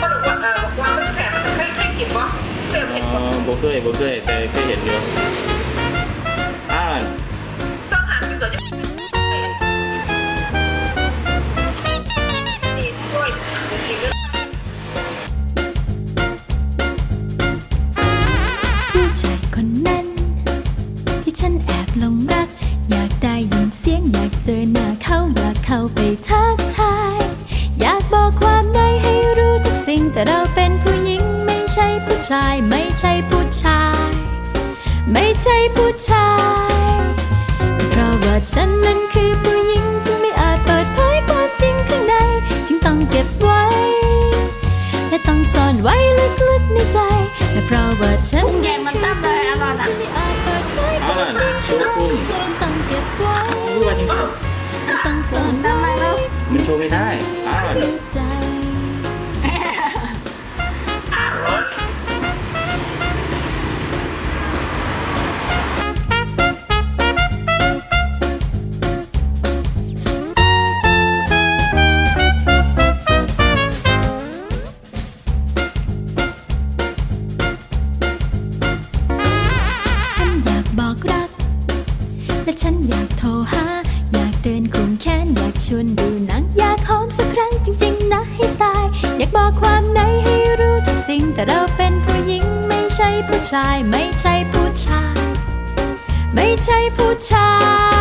เขาบอกว่าเออบอกว่ามันแสบมันเคยเคยกินบ่เคยอ๋เห็นบ่อบ่เคยบ่เคยแต่เคยเห็นอยู่อ่าต้องหาที่ตัวจะนี่ช่วยกินเรื่องผู้ชายคนนั้น ที่ฉันแอบหลงรัก อยากได้ยินเสียงอยากเจอหน้าเขาอยากเข้าไปทัก แต่เราเป็นผู้หญิงไม่ใช่ผู้ชาย ไม่ใช่ผู้ชาย ไม่ใช่ผู้ชาย เพราะว่าฉันนั้นคือผู้หญิงจึงไม่อาจเปิดเผยความจริงข้างในจึงต้องเก็บไว้ และต้องซ่อนไว้ลึกๆในใจและเพราะว่าฉันแกงมันตั้มเลยอร่อยนะจึงไม่อาจเปิดเผยความจริงข้างในจึงต้องเก็บไว้รู้ว่าจริงต้องซ่อนไว้มันโชว์ไม่ได้อ่าใน และฉันอยากโทรหา อยากเดินคุมแขนอยากชวนดูหนัง อยากหอมสักครั้งจริง ๆ นะให้ตาย อยากบอกความในให้รู้ทุกสิ่ง แต่เราเป็นผู้หญิงไม่ใช่ผู้ชาย ไม่ใช่ผู้ชาย ไม่ใช่ผู้ชาย